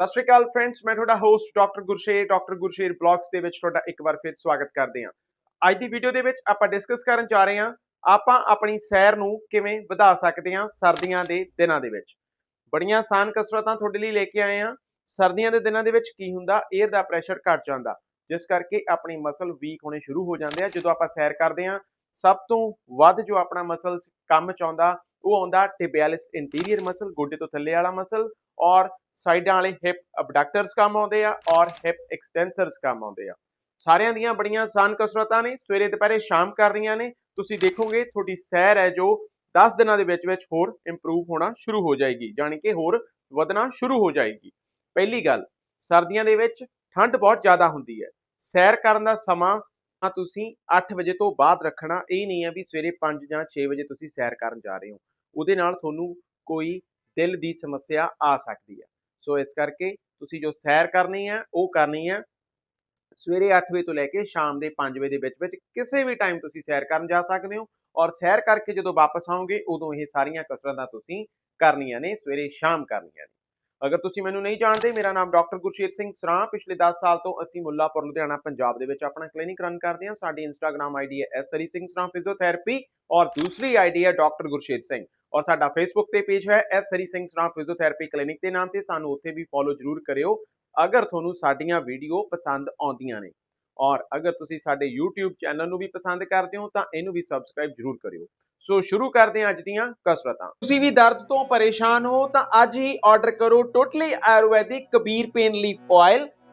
ਸਤਿ ਸ਼੍ਰੀ ਅਕਾਲ ਫਰੈਂਡਸ ਮੈਂ ਤੁਹਾਡਾ host doctor Gursher doctor Gursher blogs ਦੇ ਵਿੱਚ ਤੁਹਾਡਾ ਇੱਕ ਵਾਰ ਫਿਰ ਸਵਾਗਤ ਕਰਦੇ ਹਾਂ। ਅੱਜ ਦੀ ਵੀਡੀਓ ਦੇ ਵਿੱਚ ਆਪਾਂ ਡਿਸਕਸ ਕਰਨ ਜਾ ਰਹੇ ਹਾਂ, ਆਪਾਂ ਆਪਣੀ ਸੈਰ ਨੂੰ ਕਿਵੇਂ ਵਧਾ ਸਕਦੇ ਹਾਂ ਸਰਦੀਆਂ ਦੇ ਦਿਨਾਂ ਦੇ ਵਿੱਚ। ਬੜੀਆਂ ਆਸਾਨ ਕਸਰਤਾਂ ਤੁਹਾਡੇ ਲਈ ਲੈ ਕੇ ਆਏ ਹਾਂ। ਸਰਦੀਆਂ ਦੇ ਦਿਨਾਂ ਦੇ ਵਿੱਚ ਕੀ ਹੁੰਦਾ 에ਅਰ ਦਾ ਪ੍ਰੈਸ਼ਰ ਘਟ ਜਾਂਦਾ। ਜਿਸ ਕਰਕੇ ਆਪਣੀ ਮਸਲ ਵੀਕ ਹੋਣੇ ਸ਼ੁਰੂ ਹੋ ਜਾਂਦੇ ਆ। ਜਦੋਂ ਆਪਾਂ ਸੈਰ ਕਰਦੇ ਹਾਂ, ਸਭ ਤੋਂ ਵੱਧ ਜੋ ਆਪਣਾ ਮਸਲ ਕੰਮ ਚ ਆਉਂਦਾ ਉਹ ਆਉਂਦਾ ਟਿਬਿਆਲਿਸ ਇੰਟੀਰੀਅਰ ਮਸਲ ਗੋਡੇ ਤੋਂ ਥੱਲੇ ਵਾਲਾ ਮਸਲ ਔਰ ਸਾਈਡਾਂ ਵਾਲੇ ਹਿਪ ਅਬਡਕਟਰਸ ਕੰਮ ਆਉਂਦੇ ਆ ਔਰ ਹਿਪ ਐਕਸਟੈਂਸਰਸ ਕੰਮ ਆਉਂਦੇ ਆ। ਸਾਰਿਆਂ ਦੀਆਂ ਬੜੀਆਂ ਆਸਾਨ ਕਸਰਤਾਂ ਨੇ, ਸਵੇਰੇ ਦੁਪਹਿਰੇ ਸ਼ਾਮ ਕਰ ਰਹੀਆਂ ਨੇ। ਤੁਸੀਂ ਦੇਖੋਗੇ ਤੁਹਾਡੀ ਸੈਰ ਹੈ ਜੋ 10 ਦਿਨਾਂ ਦੇ ਵਿੱਚ ਵਿੱਚ ਹੋਰ ਇੰਪਰੂਵ ਹੋਣਾ ਸ਼ੁਰੂ ਹੋ ਜਾਏਗੀ ਯਾਨੀ ਕਿ ਹੋਰ ਵਧਣਾ ਸ਼ੁਰੂ ਹੋ ਜਾਏਗੀ। ਪਹਿਲੀ ਗੱਲ, ਸਰਦੀਆਂ ਦੇ ਵਿੱਚ ਠੰਡ ਬਹੁਤ ਜ਼ਿਆਦਾ ਹੁੰਦੀ ਹੈ। ਸੈਰ ਕਰਨ ਦਾ ਸਮਾਂ ਤਾਂ ਤੁਸੀਂ 8 ਵਜੇ ਤੋਂ ਬਾਅਦ ਰੱਖਣਾ, ਇਹ ਨਹੀਂ ਹੈ ਵੀ ਸਵੇਰੇ 5 ਜਾਂ 6 ਵਜੇ ਤੁਸੀਂ ਸੈਰ ਕਰਨ ਜਾ ਰਹੇ ਹੋ। ਉਹਦੇ ਨਾਲ ਤੁਹਾਨੂੰ ਕੋਈ ਦਿਲ ਦੀ ਸਮੱਸਿਆ ਆ ਸਕਦੀ ਹੈ। ਸੋ ਇਸ ਕਰਕੇ ਤੁਸੀਂ ਜੋ ਸੈਰ ਕਰਨੀ ਹੈ ਉਹ ਕਰਨੀ ਹੈ ਸਵੇਰੇ 8 ਵਜੇ ਤੋਂ ਲੈ ਕੇ ਸ਼ਾਮ ਦੇ 5 ਵਜੇ ਦੇ ਵਿੱਚ ਵਿੱਚ ਕਿਸੇ ਵੀ ਟਾਈਮ ਤੁਸੀਂ ਸੈਰ ਕਰਨ ਜਾ ਸਕਦੇ ਹੋ ਔਰ ਸੈਰ ਕਰਕੇ ਜਦੋਂ ਵਾਪਸ ਆਓਗੇ, ਉਦੋਂ ਇਹ ਸਾਰੀਆਂ ਕਸਰਤਾਂ ਤੁਸੀਂ ਕਰਨੀਆਂ ਨੇ, ਸਵੇਰੇ ਸ਼ਾਮ ਕਰਨੀਆਂ ਨੇ। ਅਗਰ ਤੁਸੀਂ ਮੈਨੂੰ ਨਹੀਂ ਜਾਣਦੇ, ਮੇਰਾ ਨਾਮ ਡਾਕਟਰ ਗੁਰਸ਼ੇਰ ਸਿੰਘ ਸਰਾਂ। ਪਿਛਲੇ 10 ਸਾਲ ਤੋਂ ਅਸੀਂ ਮੁੱਲਾਪੁਰ, ਲੁਧਿਆਣਾ, ਪੰਜਾਬ ਦੇ ਵਿੱਚ ਆਪਣਾ ਕਲੀਨਿਕ ਰਨ ਕਰਦੇ ਹਾਂ। ਸਾਡੀ ਇੰਸਟਾਗ੍ਰam ਆਈਡੀ ਹੈ ਐਸਰੀ ਸਿੰਘ ਸਰਾਂ ਫਿਜ਼ੀਓਥੈਰੇਪੀ ਔਰ ਦੂਸਰੀ ਆਈਡੀ ਹੈ ਡਾਕਟਰ ਗੁਰਸ਼ੇਰ ਸਿੰਘ। ਔਰ ਸਾਡਾ ਫੇਸਬੁੱਕ ਤੇ ਪੇਜ ਹੈ, ਐਸ ਸਰੀ ਸਿੰਘ ਸਰਾਂ ਫਿਜ਼ੀਓਥੈਰੇਪੀ ਕਲੀਨਿਕ ਦੇ ਨਾਮ ਤੇ ਸਾਨੂੰ ਉੱਥੇ ਵੀ ਫੋਲੋ ਜ਼ਰੂਰ ਕਰਿਓ। ਅਗਰ ਤੁਹਾਨੂੰ ਸਾਡੀਆਂ ਵੀਡੀਓ ਪਸੰਦ ਆਉਂਦੀਆਂ ਨੇ ਔਰ ਅਗਰ ਤੁਸੀਂ ਸਾਡੇ YouTube ਚੈਨਲ ਨੂੰ ਵੀ ਪਸੰਦ ਕਰਦੇ ਹੋ, ਤਾਂ ਇਹਨੂੰ ਵੀ ਸਬਸਕ੍ਰਾਈਬ ਜ਼ਰੂਰ ਕਰਿਓ। ਸੋ ਸ਼ੁਰੂ ਕਰਦੇ ਹਾਂ ਅੱਜ ਦੀਆਂ ਕਸਰਤਾਂ। ਤੁਸੀਂ ਵੀ ਦਰਦ ਤੋਂ ਪਰੇਸ਼ਾਨ ਹੋ, ਤਾਂ ਅੱਜ ਹੀ ਆਰਡਰ ਕਰੋ totally Ayurvedic Kabir pain leaf oil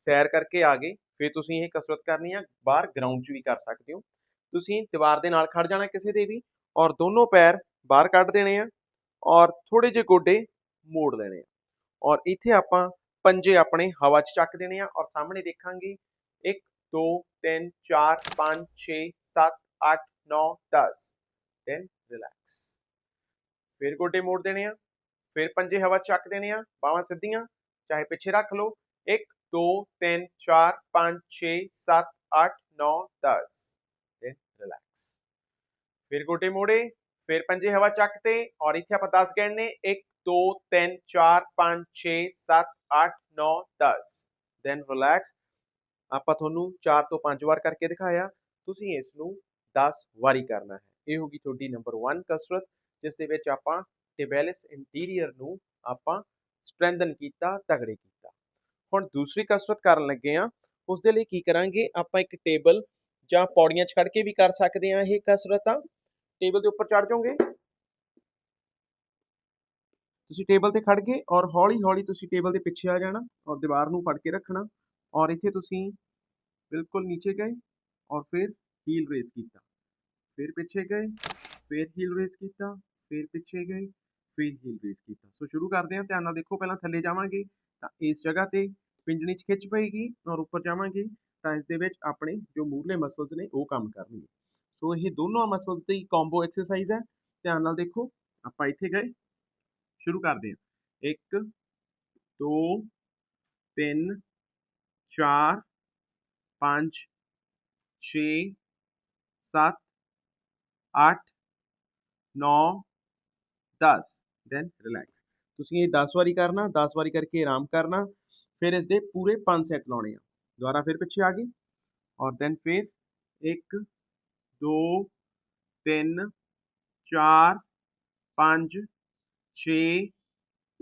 ਸੈਰ ਕਰਕੇ ਆ ਗਏ, ਫਿਰ ਤੁਸੀਂ ਇਹ ਕਸਰਤ ਕਰਨੀ ਆ, ਬਾਹਰ ਗਰਾਊਂਡ 'ਚ ਵੀ ਕਰ ਸਕਦੇ ਹੋ। ਤੁਸੀਂ ਦੀਵਾਰ ਦੇ ਨਾਲ ਖੜ ਜਾਣਾ ਕਿਸੇ ਦੇ ਵੀ ਔਰ ਦੋਨੋਂ ਪੈਰ ਬਾਹਰ ਕੱਢ ਦੇਣੇ ਆ ਔਰ ਥੋੜੇ ਜਿਹੇ ਗੋਡੇ ਮੋੜ ਲੈਣੇ ਆ। ਔਰ ਇੱਥੇ ਆਪਾਂ ਪੰਜੇ ਆਪਣੇ ਹਵਾ 'ਚ ਚੱਕ ਦੇਣੇ ਆ ਔਰ ਸਾਹਮਣੇ ਦੇਖਾਂਗੇ 1 2 3 4 5 6 7 8 9 10 ਦੈਨ ਰਿਲੈਕਸ ਫਿਰ ਗੋਡੇ ਮੋੜ ਦੇਣੇ ਆ, ਫਿਰ ਪੰਜੇ ਹਵਾ 'ਚ ਚੱਕ ਦੇਣੇ ਆ, ਬਾਹਾਂ ਸਿੱਧੀਆਂ, ਚਾਹੇ ਪਿੱਛੇ ਰੱਖ ਲਓ। 1 2 3 4 5 6 7 8 9 10 ਦੈਨ ਰਿਲੈਕਸ ਫਿਰ ਗੋਡੇ ਮੋੜੇ, ਫਿਰ ਪੰਜੇ ਹਵਾ ਚੱਕ ਤੇ ਔਰ ਇੱਥੇ ਆਪਾਂ 10 ਗਿਣਨੇ 1 2 3 4 5 6 7 8 9 10 ਦੈਨ ਰਿਲੈਕਸ ਆਪਾਂ ਤੁਹਾਨੂੰ 4 ਤੋਂ 5 ਵਾਰ ਕਰਕੇ ਦਿਖਾਇਆ। ਤੁਸੀਂ ਇਸ ਨੂੰ 10 ਵਾਰੀ ਕਰਨਾ ਹੈ। ਇਹ ਹੋਗੀ ਤੁਹਾਡੀ ਨੰਬਰ 1 ਕਸਰਤ, ਜਿਸ ਦੇ ਵਿੱਚ ਆਪਾਂ ਟਿਬੈਲਿਸ ਇੰਟੀਰੀਅਰ ਨੂੰ ਆਪਾਂ ਸਟਰੈਂਥਨ ਕੀਤਾ, ਤਗੜੇ ਕੀਤਾ। ਹੁਣ ਦੂਸਰੀ ਕਸਰਤ ਕਰਨ ਲੱਗੇ ਆ ਉਸ ਦੇ ਲਈ ਕੀ ਕਰਾਂਗੇ? ਆਪਾਂ ਇੱਕ ਟੇਬਲ ਜਾਂ ਪੌੜੀਆਂ 'ਚ ਕੇ ਵੀ ਕਰ ਸਕਦੇ ਆ ਇਹ ਕਸਰਤਾਂ। ਟੇਬਲ ਦੇ ਉੱਪਰ ਚੜ ਜਾਓਗੇ। ਤੁਸੀਂ ਟੇਬਲ ਤੇ ਖੜ ਗਏ ਔਰ ਹੌਲੀ ਹੌਲੀ ਤੁਸੀਂ ਟੇਬਲ ਦੇ ਪਿੱਛੇ ਆ ਜਾਣਾ ਔਰ ਦੀਵਾਰ ਨੂੰ ਫੜ ਕੇ ਰੱਖਣਾ ਔਰ ਇੱਥੇ ਤੁਸੀਂ ਬਿਲਕੁਲ ਨੀਚੇ ਗਏ ਔਰ ਫਿਰ ਹੀਲ ਰੇਸ ਕੀਤਾ। ਫਿਰ ਪਿੱਛੇ ਗਏ, ਫਿਰ ਹੀਲ ਰੇਸ ਕੀਤਾ, ਫਿਰ ਪਿੱਛੇ ਗਏ, ਫਿਰ ਹੀਲ ਰੇਸ ਕੀਤਾ। ਸੋ ਸ਼ੁਰੂ ਕਰਦੇ ਹਾਂ, ਧਿਆਨ ਨਾਲ ਦੇਖੋ, ਪਹਿਲਾਂ ਥੱਲੇ ਜਾਵਾਂਗੇ ਤਾਂ ਇਸ ਜਗ੍ਹਾ ਤੇ ਪਿੰਜਣੀ 'ਚ ਖਿੱਚ ਪਏਗੀ ਔਰ ਉੱਪਰ ਜਾਵਾਂਗੇ ਤਾਂ ਇਸ ਦੇ ਵਿੱਚ ਆਪਣੇ ਜੋ ਮੂਰਲੇ ਮਸਲਸ ਨੇ ਉਹ ਕੰਮ ਕਰਨਗੇ। ਸੋ ਇਹ ਦੋਨੋਂ ਮਸਲਸ ਦੀ ਕੰਬੋ ਐਕਸਰਸਾਈਜ਼ ਹੈ। ਧਿਆਨ ਨਾਲ ਦੇਖੋ, ਆਪਾਂ ਇੱਥੇ ਗਏ। ਸ਼ੁਰੂ ਕਰਦੇ ਹਾਂ। 1 2 3 4 5 6 7 8 9 10 ਦੈਨ ਰਿਲੈਕਸ ਤੁਸੀਂ ਇਹ 10 ਵਾਰੀ ਕਰਨਾ 10 ਵਾਰੀ ਕਰਕੇ ਆਰਾਮ ਕਰਨਾ, ਫਿਰ ਇਸ ਦੇ ਪੂਰੇ 5 ਸੈੱਟ ਲਾਉਣੇ ਆ। ਦੁਬਾਰਾ ਫਿਰ ਪਿੱਛੇ ਆ ਗਏ ਔਰ ਦੈਨ ਫਿਰ 1 2 3 4 5 6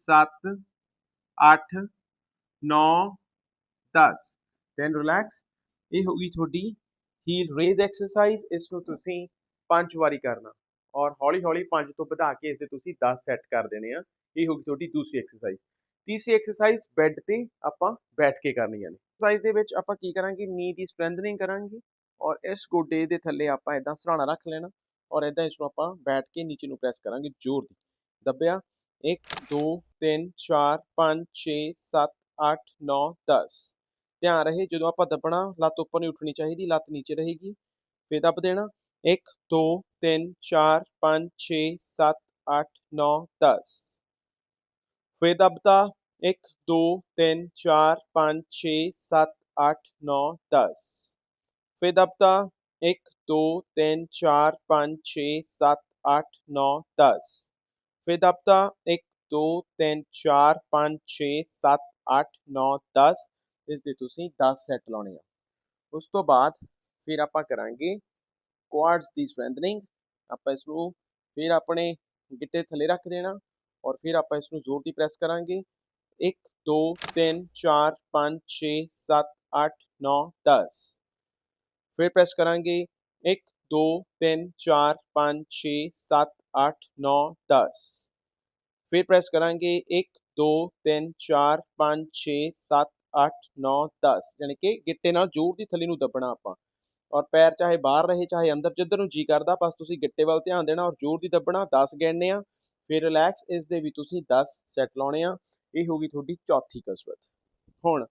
7 8 9 10 ਦੈਨ ਰਿਲੈਕਸ, ਇਹ ਹੋ ਗਈ ਤੁਹਾਡੀ ਹੀਲ ਰੇਜ਼ ਐਕਸਰਸਾਈਜ਼, ਇਸ ਨੂੰ ਤੁਸੀਂ 5 ਵਾਰੀ ਕਰਨਾ ਔਰ ਹੌਲੀ ਹੌਲੀ 5 ਤੋਂ ਵਧਾ ਕੇ ਇਸ ਦੇ ਤੁਸੀਂ 10 ਸੈੱਟ ਕਰ ਦੇਣੇ ਆ। ਇਹ ਹੋ ਗਈ ਤੁਹਾਡੀ ਦੂਸਰੀ ਐਕਸਰਸਾਈਜ਼ ਤੀਸਰੀ ਐਕਸਰਸਾਈਜ਼ ਬੈੱਡ ਤੇ ਆਪਾਂ ਬੈਠ ਕੇ ਕਰਨੀਆਂ ਨੇ ਐਕਸਰਸਾਈਜ਼ ਦੇ ਵਿੱਚ ਆਪਾਂ ਕੀ ਕਰਾਂਗੇ ਨੀ ਦੀ ਸਟਰੈਂਥਨਿੰਗ ਕਰਾਂਗੇ ਔਰ ਇਸ ਗੋਡੇ ਦੇ ਥੱਲੇ ਆਪਾਂ ਇਦਾਂ ਸਰਾਣਾ ਰੱਖ ਲੈਣਾ ਔਰ ਇਦਾਂ ਇਸ ਨੂੰ ਆਪਾਂ ਬੈਠ ਕੇ ਨੀਚੇ ਨੂੰ ਪ੍ਰੈਸ ਕਰਾਂਗੇ ਜ਼ੋਰ ਦੀ। ਦੱਬਿਆ 1 2 3 4 5 6 7 8 9 10 ਧਿਆਨ ਰਹੇ, ਜਦੋਂ ਆਪਾਂ ਦੱਬਣਾ, ਲੱਤ ਉੱਪਰ ਨਹੀਂ ਉੱਠਣੀ ਚਾਹੀਦੀ, ਲੱਤ ਨੀਚੇ ਰਹੇਗੀ। ਫਿਰ ਦੱਬ ਦੇਣਾ 1 2 3 4 5 6 7 8 9 10 ਫਿਰ ਦੱਬਤਾ 1 2 3 4 5 6 7 8 9 10 ਫਿਰ ਦੱਬਤਾ 1 2 3 4 5 6 7 8 9 10 ਫਿਰ ਦੱਬਤਾ 1 2 3 4 5 6 7 8 9 10 ਇਸ ਦੇ ਤੁਸੀਂ 10 ਸੈੱਟ ਲਾਉਣੇ ਆ ਉਸ ਤੋਂ ਬਾਅਦ ਫਿਰ ਆਪਾਂ ਕਰਾਂਗੇ ਕੁਆਡਸ ਦੀ ਸਟਰੈਂਥਨਿੰਗ ਆਪਾਂ ਇਸ ਨੂੰ ਫਿਰ ਆਪਣੇ ਗਿੱਟੇ ਥੱਲੇ ਰੱਖ ਦੇਣਾ ਔਰ ਫਿਰ ਆਪਾਂ ਇਸ ਨੂੰ ਜ਼ੋਰ ਦੀ ਪ੍ਰੈਸ ਕਰਾਂਗੇ 1 2 3 4 5 6 7 8 9 10 ਫਿਰ ਪ੍ਰੈਸ ਕਰਾਂਗੇ 1 2 3 4 5 6 7 8 9 10 ਫਿਰ ਪ੍ਰੈਸ ਕਰਾਂਗੇ 1 2 3 4 5 6 7 8 9 10 ਯਾਨੀ ਕਿ ਗਿੱਟੇ ਨਾਲ ਜ਼ੋਰ ਦੀ ਥੱਲੇ ਨੂੰ ਦੱਬਣਾ ਆਪਾਂ ਔਰ ਪੈਰ ਚਾਹੇ ਬਾਹਰ ਰਹੇ ਚਾਹੇ ਅੰਦਰ ਜਿੱਧਰ ਨੂੰ ਜੀ ਕਰਦਾ ਬਸ ਤੁਸੀਂ ਗਿੱਟੇ ਵੱਲ ਧਿਆਨ ਦੇਣਾ ਔਰ ਜ਼ੋਰ ਦੀ ਦੱਬਣਾ 10 ਗਿਣਨੇ ਆ ਫਿਰ ਰਿਲੈਕਸ ਇਸ ਦੇ ਵੀ ਤੁਸੀਂ 10 ਸੈੱਟ ਲਾਉਣੇ ਆ। ਇਹ ਹੋਗੀ ਤੁਹਾਡੀ ਚੌਥੀ ਕਸਰਤ। ਹੁਣ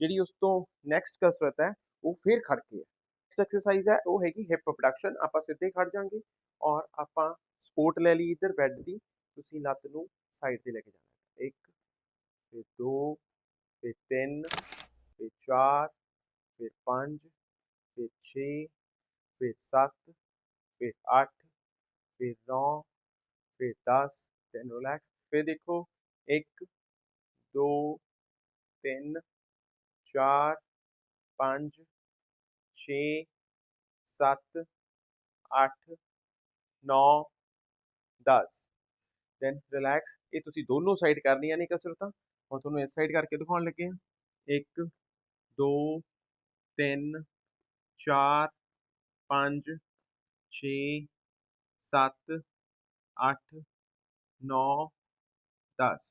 ਜਿਹੜੀ ਉਸ ਤੋਂ ਨੈਕਸਟ ਕਸਰਤ ਹੈ, ਉਹ ਫਿਰ ਖੜ ਕੇ ਹੈ। ਨੈਕਸਟ ਐਕਸਰਸਾਈਜ਼ ਹੈ, ਉਹ ਹੈਗੀ ਹਿਪ ਪ੍ਰੋਡਕਸ਼ਨ ਆਪਾਂ ਸਿੱਧੇ ਖੜ ਜਾਾਂਗੇ ਔਰ ਆਪਾਂ ਸਪੋਰਟ ਲੈ ਲਈ ਇੱਧਰ ਬੈੱਡ ਦੀ, ਤੁਸੀਂ ਲੱਤ ਨੂੰ ਸਾਈਡ ਤੇ ਲੈ ਕੇ ਜਾਣਾ ਇੱਕ, ਫਿਰ ਦੋ, ਫਿਰ ਤਿੰਨ, ਫਿਰ ਚਾਰ, ਫਿਰ ਪੰਜ, ਫਿਰ 6 ਫਿਰ 7 ਫਿਰ 8 ਫਿਰ 9 ਫਿਰ 10 then relax. ਫਿਰ ਦੇਖੋ 1 2 3 4 5 6 7 8 9 10 then relax. ਇਹ ਤੁਸੀਂ ਦੋਨੋਂ ਸਾਈਡ ਕਰਨੀਆਂ ਨੇ ਕਸਰਤਾਂ ਹੁਣ ਤੁਹਾਨੂੰ ਇਸ ਸਾਈਡ ਕਰਕੇ ਦਿਖਾਉਣ ਲੱਗੇ ਆ 1 2 3 4 5 6 7 8 9 10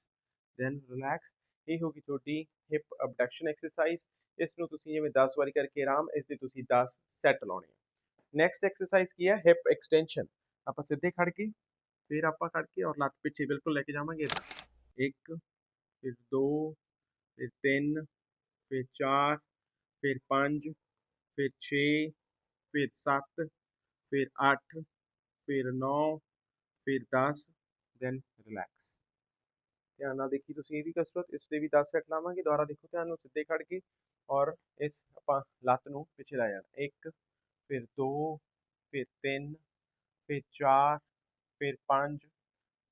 ਦੈਨ ਰਿਲੈਕਸ ਇਹ ਹੋ ਗਈ ਤੁਹਾਡੀ ਹਿਪ ਅਬਡਕਸ਼ਨ ਐਕਸਰਸਾਈਜ਼ ਇਸ ਨੂੰ ਤੁਸੀਂ ਜਿਵੇਂ 10 ਵਾਰੀ ਕਰਕੇ ਆਰਾਮ, ਇਸ ਦੇ ਤੁਸੀਂ 10 ਸੈੱਟ ਲਾਉਣੇ ਆ। ਨੈਕਸਟ ਐਕਸਰਸਾਈਜ਼ ਕੀ ਹੈ? ਹਿਪ ਐਕਸਟੈਂਸ਼ਨ ਆਪਾਂ ਸਿੱਧੇ ਖੜ ਕੇ, ਫਿਰ ਆਪਾਂ ਖੜ ਕੇ ਔਰ ਲੱਤ ਪਿੱਛੇ ਬਿਲਕੁਲ ਲੈ ਕੇ ਜਾਵਾਂਗੇ ਇਦਾਂ 1 ਫਿਰ 2 ਫਿਰ 3 ਫਿਰ 4 ਫਿਰ 5 ਫਿਰ 6 ਫਿਰ 7 ਫਿਰ 8 ਫਿਰ 9 ਫਿਰ 10 ਦੈਨ ਰਿਲੈਕਸ ਧਿਆਨ ਨਾਲ ਦੇਖੀ ਤੁਸੀਂ ਇਹ ਵੀ ਕਸਰਤ ਇਸ 'ਤੇ ਵੀ 10 ਸੈੱਟ ਲਾਵਾਂਗੇ, ਦੁਬਾਰਾ ਦੇਖੋ ਧਿਆਨ ਨਾਲ ਸਿੱਧੇ ਖੜ ਕੇ ਔਰ ਇਸ ਆਪਾਂ ਲੱਤ ਨੂੰ ਪਿੱਛੇ ਲੈ ਜਾਣਾ। 1 ਫਿਰ 2 ਫਿਰ 3 ਫਿਰ 4 ਫਿਰ 5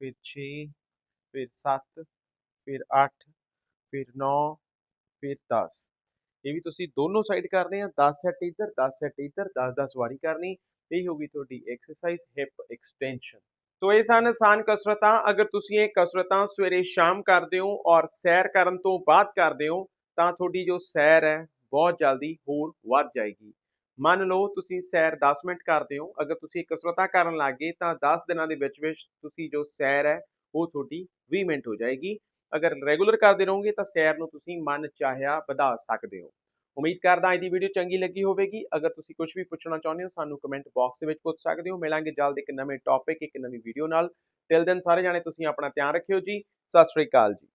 ਫਿਰ 6 ਫਿਰ 7 ਫਿਰ 8 ਫਿਰ 9 ਫਿਰ 10 ਇਹ ਵੀ ਤੁਸੀਂ ਦੋਨੋਂ ਸਾਈਡ ਕਰਨੇ ਆ 10 ਸੈੱਟ ਇੱਧਰ 10 ਸੈੱਟ ਇੱਧਰ 10 10 ਵਾਰੀ ਕਰਨੀ। ਇਹ ਹੋਗੀ ਤੁਹਾਡੀ ਐਕਸਰਸਾਈਜ਼ ਹਿਪ ਐਕਸਟੈਂਸ਼ਨ ਸੋ ਇਹ ਸਨ ਆਸਾਨ ਕਸਰਤਾਂ। ਅਗਰ ਤੁਸੀਂ ਇਹ ਕਸਰਤਾਂ ਸਵੇਰੇ ਸ਼ਾਮ ਕਰਦੇ ਹੋ ਔਰ ਸੈਰ ਕਰਨ ਤੋਂ ਬਾਅਦ ਕਰਦੇ ਹੋ, ਤਾਂ ਤੁਹਾਡੀ ਜੋ ਸੈਰ ਹੈ, ਬਹੁਤ ਜਲਦੀ ਹੋਰ ਵੱਧ ਜਾਏਗੀ। ਮੰਨ ਲਓ ਤੁਸੀਂ ਸੈਰ 10 ਮਿੰਟ ਕਰਦੇ ਹੋ, ਅਗਰ ਤੁਸੀਂ ਕਸਰਤਾਂ ਕਰਨ ਲੱਗੇ ਤਾਂ 10 ਦਿਨਾਂ ਦੇ ਵਿੱਚ ਵਿੱਚ ਤੁਸੀਂ ਜੋ ਸੈਰ ਹੈ, ਉਹ ਤੁਹਾਡੀ 20 ਮਿੰਟ ਹੋ ਜਾਏਗੀ। ਅਗਰ ਰੈਗੂਲਰ ਕਰਦੇ ਰਹੋਗੇ, ਤਾਂ ਸੈਰ ਨੂੰ ਤੁਸੀਂ ਮਨ ਚਾਹਿਆ ਵਧਾ ਸਕਦੇ ਹੋ। ਉਮੀਦ ਕਰਦਾ ਅੱਜ ਦੀ ਵੀਡੀਓ ਚੰਗੀ ਲੱਗੀ ਹੋਵੇਗੀ। ਅਗਰ ਤੁਸੀਂ ਕੁਝ ਵੀ ਪੁੱਛਣਾ ਚਾਹੁੰਦੇ ਹੋ, ਸਾਨੂੰ ਕਮੈਂਟ ਬਾਕਸ ਦੇ ਵਿੱਚ ਪੁੱਛ ਸਕਦੇ ਹੋ। ਮਿਲਾਂਗੇ ਜਲਦ ਇੱਕ ਨਵੇਂ ਟੌਪਿਕ ਇੱਕ ਨਵੀਂ ਵੀਡੀਓ ਨਾਲ। ਟਿਲ ਦਿਨ ਸਾਰੇ ਜਾਣੇ ਤੁਸੀਂ ਆਪਣਾ ਧਿਆਨ ਰੱਖਿਓ ਜੀ। ਸਤਿ ਸ਼੍ਰੀ ਅਕਾਲ ਜੀ।